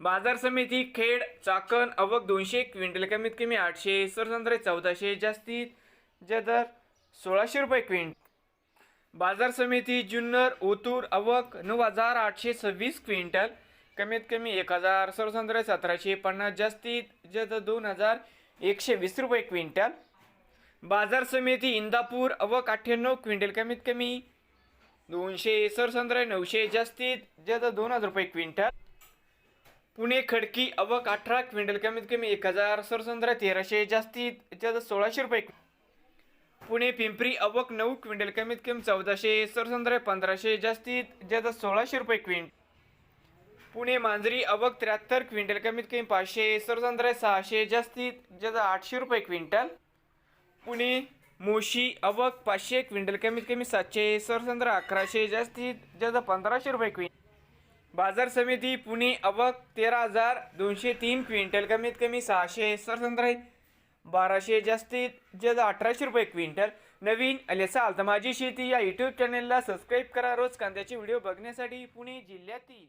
बाजार समिती खेड चाकण अवक दोनशे क्विंटल कमीत कमी आठशे सरसंत्रे चौदाशे जास्तीत जे दर सोळाशे रुपये क्विंट बाजार समिती जुन्नर ओतूर अवक नऊ हजार आठशे सव्वीस क्विंटल कमीत कमी एक हजार सरसंत्रे सतराशे पन्नास जास्तीत जे दर दोन हजार एकशे वीस रुपये क्विंटल. बाजार समिती इंदापूर अवक अठ्ठ्याण्णव क्विंटल कमीत कमी दोनशे सरसंत्रे नऊशे जास्तीत जे दर दोन हजार रुपये क्विंटल. पुणे खडकी अवक अठरा क्विंटल कमीत कमी एक हजार सरसंद्रा तेराशे जास्तीत जास्त सोळाशे रुपये. पुणे पिंपरी अवक नऊ क्विंटल कमीत कमी चौदाशे सरसंद्रा पंधराशे जास्तीत जास्त सोळाशे रुपये क्विंट पुणे मांजरी अवक त्र्याहत्तर क्विंटल कमीत कमी पाचशे सरसंद्रा सहाशे जास्तीत जास्त आठशे रुपये क्विंटल. पुणे मोशी अवक पाचशे क्विंटल कमीत कमी सातशे सरसंद्रा अकराशे जास्तीत जास्त पंधराशे रुपये क्विंट बाजार समिती पुणे अवक तेरा हजार दोनशे तीन क्विंटल. कमीत कमी सहाशे सरसंत्रे बाराशे जास्तीत जास्त अठराशे रुपये क्विंटल. नवीन आल्याचा तर माझी शेती या यूट्यूब चॅनेलला सबस्क्राईब करा. रोज कांद्याचे व्हिडिओ बघण्यासाठी पुणे जिल्ह्यातील